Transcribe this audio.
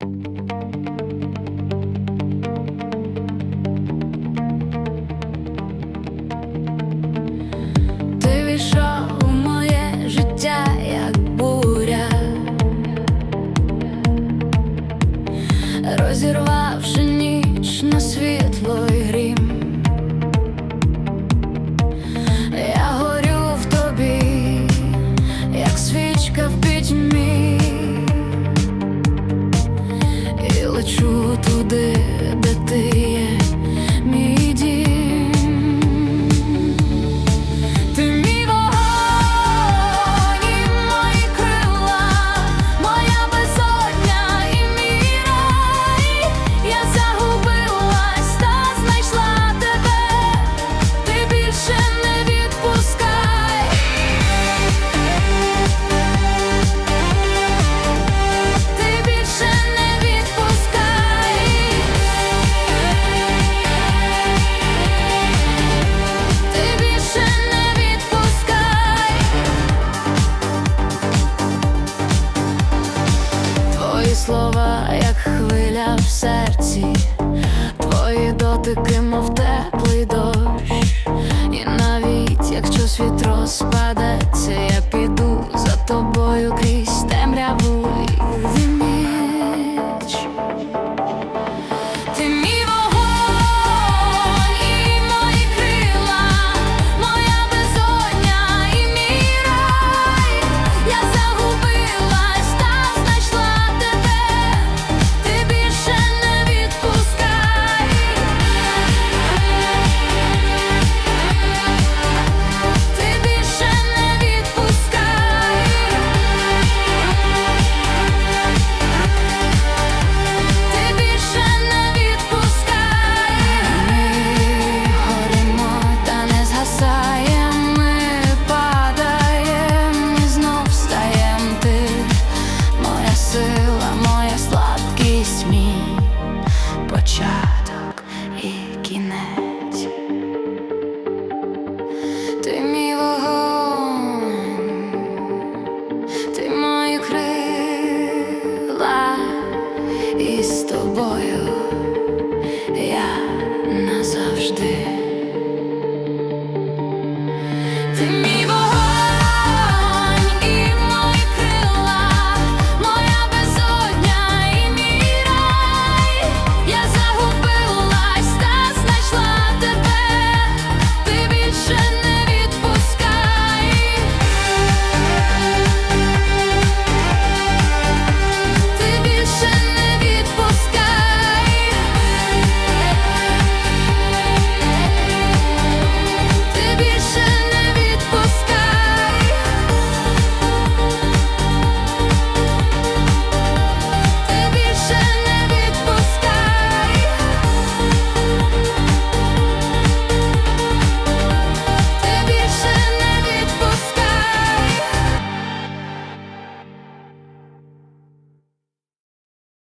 Ти війшов у моє життя, як буря, розірвавши ніч світло і грім. Я горю в тобі, як свічка в пітьмі. слова, як хвиля в серці, твої дотики, мов теплий дощ, і навіть якщо світ розпадеться, я з тобою я назавжди. Ти мій